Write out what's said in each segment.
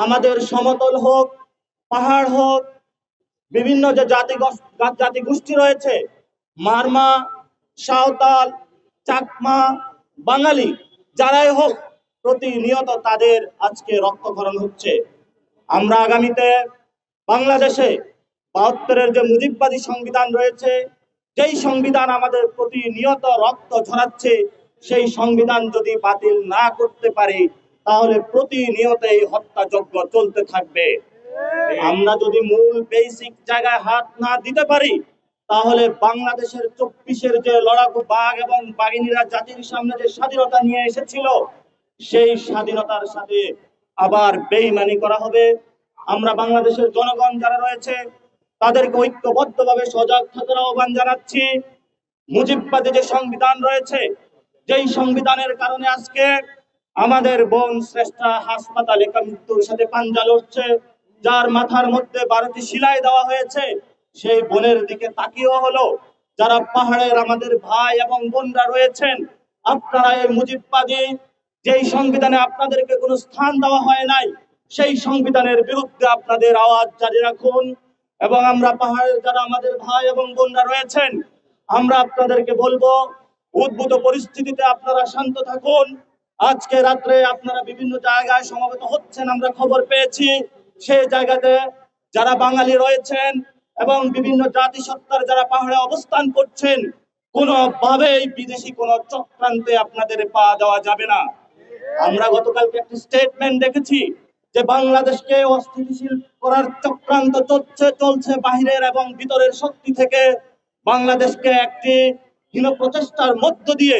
আমাদের সমতল হোক, পাহাড় হোক, বিভিন্ন যে জাতি জাতি গোষ্ঠী রয়েছে, মারমা, সাঁওতাল, চাকমা, বাঙালি, যারাই হোক, প্রতিনিয়ত তাদের আজকে রক্তক্ষরণ হচ্ছে। আমরা আগামীতে বাংলাদেশে বাহাত্তরের যে মুজিববাদী সংবিধান রয়েছে, যেই সংবিধান আমাদের প্রতিনিয়ত রক্ত ঝরাচ্ছে, সেই সংবিধান যদি বাতিল না করতে পারি তাহলে প্রতিনিয়ত এই হত্যাযজ্ঞ চলতে থাকবে। আমরা যদি মূল বেসিক জায়গায় হাত না দিতে পারি, তাহলে বাংলাদেশের চব্বিশের যে লড়াকু বাঘ এবং বাঘিনীরা জাতির সামনে যে স্বাধীনতা নিয়ে এসেছিল, সেই স্বাধীনতার সাথে আবার বেইমানি করা হবে। আমরা বাংলাদেশের জনগণ যারা রয়েছে, তাদেরকে ঐক্যবদ্ধভাবে সজাগ থাকার আহ্বান জানাচ্ছি। মুজিববাদী যে সংবিধান রয়েছে, যেই সংবিধানের কারণে আজকে আমাদের বোন শ্রেষ্ঠা হাসপাতালে মৃত্যুর সাথে পাঞ্জা লড়ছে, যার মাথার মধ্যে বারোটি সিলাই দেওয়া হয়েছে। সেই বোনের দিকে তাকিয়েও হলো, যারা পাহাড়ের আমাদের ভাই এবং বোনরা রয়েছেন, আপনারা এই মুজিববাদী যেই সংবিধানে আপনাদেরকে কোনো স্থান দেওয়া হয় নাই, সেই সংবিধানের বিরুদ্ধে আপনাদের আওয়াজ জারি রাখুন এবং আমরা পাহাড়ের যারা আমাদের ভাই এবং বোনরা রয়েছেন, আমরা আপনাদেরকে বলব, উদ্ভূত পরিস্থিতিতে আপনারা শান্ত থাকুন। আজকে রাত্রে আপনারা বিভিন্ন জায়গায় সমবেত হচ্ছেন, আমরা খবর পেয়েছি। সেই জায়গাতে যারা বাঙালি রয়েছেন এবং বিভিন্ন জাতিসত্তার যারা পাহাড়ে অবস্থান করছেন, কোনোভাবেই বিদেশি কোনো চক্রান্তে আপনাদের পা দেওয়া যাবে না। আমরা গতকালকে একটি স্টেটমেন্ট দেখেছি যে বাংলাদেশকে অস্থিতিশীল করার চক্রান্ত চলছে চলছে বাহিরের এবং ভিতরের শক্তি থেকে। বাংলাদেশকে একটি হীন প্রচেষ্টার মধ্য দিয়ে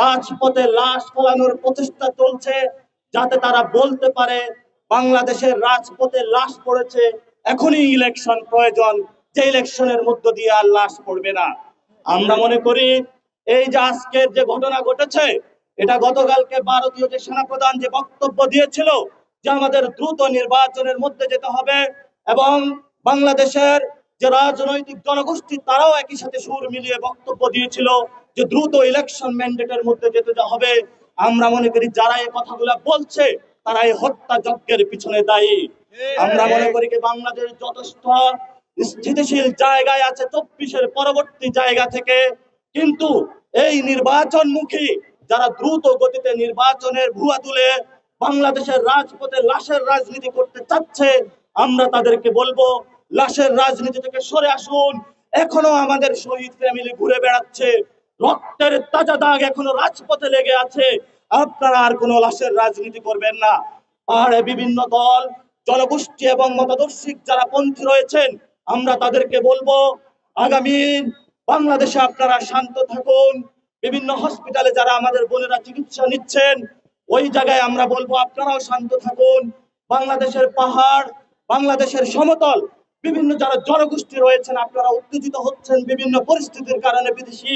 রাজপথে লাশ ফলানোর প্রচেষ্টা চলছে যাতে তারা বলতে পারে, বাংলাদেশের রাজপথে লাশ পড়েছে, এখনই ইলেকশন প্রয়োজন। যে ইলেকশনের মধ্য দিয়ে আর লাশ পড়বে না। আমরা মনে করি এই যে আজকের যে ঘটনা ঘটেছে, এটা গতকালকে ভারতীয় যে সেনাপ্রধান যে বক্তব্য দিয়েছিল যে আমাদের দ্রুত নির্বাচনের মধ্যে যেতে হবে এবং বাংলাদেশের যে রাজনৈতিক জনগোষ্ঠী, তারাও একই সাথে সুর মিলিয়ে বক্তব্য দিয়েছিল। যে দ্রুত ইলেকশন ম্যান্ডেটের মধ্যে যেতে হবে আমরা মনে করি যারা এই কথাগুলো বলছে তারা এই হত্যা যজ্ঞের পিছনে দায়ী। আমরা মনে করি যে বাংলাদেশ যথেষ্ট স্থিতিশীল জায়গায় আছে চব্বিশের পরবর্তী জায়গা থেকে। কিন্তু এই নির্বাচনমুখী যারা দ্রুত গতিতে নির্বাচনের ভুয়া তুলে বাংলাদেশের রাজপথে লাশের রাজনীতি করতে চাচ্ছে আমরা তাদেরকে বলব লাশের রাজনীতি থেকে সরে আসুন। এখনও আমাদের শহীদ ফ্যামিলি ঘুরে বেড়াচ্ছে। রক্তের তাজা দাগ এখনও রাজপথে লেগে আছে। আপনারা আর কোনো লাশের রাজনীতি করবেন না। পাহাড়ে বিভিন্ন দল, জনগোষ্ঠী এবং মতাদর্শিক যারা পন্থী রয়েছেন, আমরা তাদেরকে বলব, আগামী বাংলাদেশে আপনারা শান্ত থাকুন। বিভিন্ন হসপিটালে যারা আমাদের বোনেরা চিকিৎসা নিচ্ছেন, ওই জায়গায় আমরা বলব, আপনারাও শান্ত থাকুন। বাংলাদেশের পাহাড়, বাংলাদেশের সমতল, বিভিন্ন যারা জনগোষ্ঠী রয়েছেন, আপনারা উত্তেজিত হচ্ছেন বিভিন্ন পরিস্থিতির কারণে বিদেশি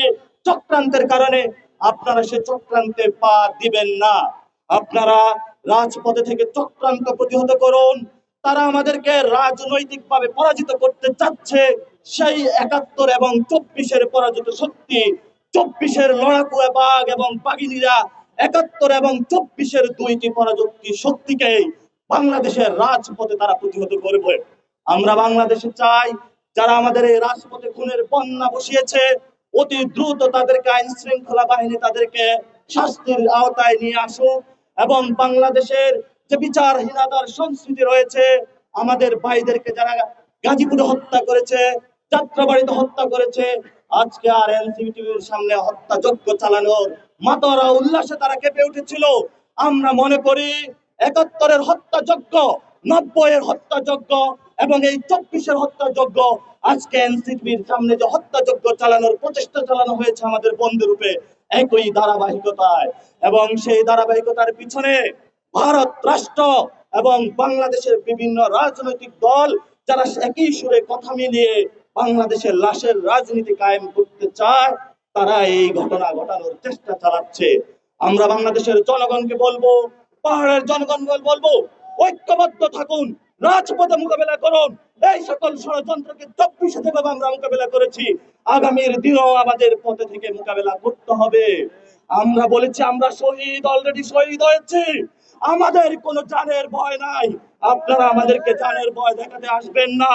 চক্রান্তের কারণে আপনারা সে চক্রান্তে পা দিবেন না। আপনারা রাজপথে থেকে চক্রান্ত প্রতিহত করুন। তারা আমাদেরকে রাজনৈতিকভাবে পরাজিত করতে চাচ্ছে। সেই একাত্তর এবং চব্বিশের পরাজিত শক্তি, চব্বিশের লড়াকু বাঘ এবং বাগিনীরা একাত্তর এবং চব্বিশের দুইটি পরাজক্তি শক্তিকে বাংলাদেশের রাজপথে তারা প্রতিহত করবে। আমরা বাংলাদেশে চাই, যারা আমাদের এই রাজপথে খুনের বন্যা বসিয়েছে অতি দ্রুত তাদেরকে আইন শৃঙ্খলা বাহিনী তাদেরকে শাস্তির আওতায় নিয়ে আসুক। এবং বাংলাদেশের যে বিচারহীনতার সংস্কৃতি রয়েছে, আমাদের ভাইদেরকে যারা গাজীপুরে হত্যা করেছে, যাত্রাবাড়িতে হত্যা করেছে, আজকে আর এনসিটিভির সামনে হত্যা হত্যাযজ্ঞ চালানোর মাতারা উল্লাসে তারা কেঁপে উঠেছিল। আমরা মনে করি, একাত্তরের হত্যাযজ্ঞ নব্বইয়ের হত্যাযজ্ঞ এবং এই চব্বিশের হত্যাযজ্ঞ আজকে এনসিপির সামনে যে হত্যাযজ্ঞ চালানোর প্রচেষ্টা চালানো হয়েছে আমাদের বন্ধু রূপে একই ধারাবাহিকতায়। এবং সেই ধারাবাহিকতার পিছনে ভারত রাষ্ট্র এবং বাংলাদেশের বিভিন্ন রাজনৈতিক দল যারা একই সুরে কথা মিলিয়ে বাংলাদেশের লাশের রাজনীতি কায়েম করতে চায়, তারা এই ঘটনা ঘটানোর চেষ্টা চালাচ্ছে। আমরা বাংলাদেশের জনগণকে বলব, পাহাড়ের জনগণকে বলব ঐক্যবদ্ধ থাকুন, রাজপথে মোকাবেলা করুন। এই সকল ষড়যন্ত্রকে চব্বিশে যেভাবে আমরা মোকাবেলা করেছি, আগামীর দিনও আমাদের পথে থেকে মোকাবেলা করতে হবে। আমরা বলেছি, আমরা শহীদ অলরেডি শহীদ হয়েছি। আমাদের কোনো জানের ভয় নাই। আপনারা আমাদেরকে জানের ভয় দেখাতে আসবেন না।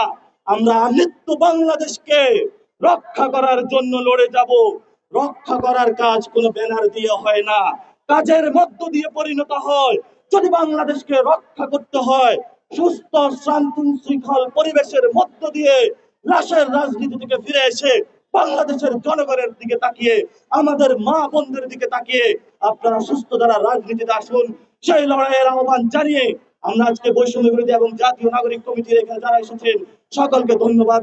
আমরা নিত্য বাংলাদেশকে রক্ষা করার জন্য লড়ে যাব। রক্ষা করার কাজ কোনো ব্যানার দিয়ে হয় না। কাজের মধ্য দিয়ে পরিণত হয়। যদি বাংলাদেশকে রক্ষা করতে হয়, সুস্থ, শান্তি, শৃঙ্খল পরিবেশের মধ্য দিয়ে লাশের রাজনীতি থেকে ফিরে এসে বাংলাদেশের জনগণের দিকে তাকিয়ে, আমাদের মা বোনদের দিকে তাকিয়ে আপনারা সুস্থ দ্বারা রাজনীতিতে আসুন, সেই লড়াইয়ের আহ্বান জানিয়ে আমরা আজকে বৈষম্য বিরোধী এবং জাতীয় নাগরিক কমিটির এখানে যারা এসেছেন, সকলকে ধন্যবাদ।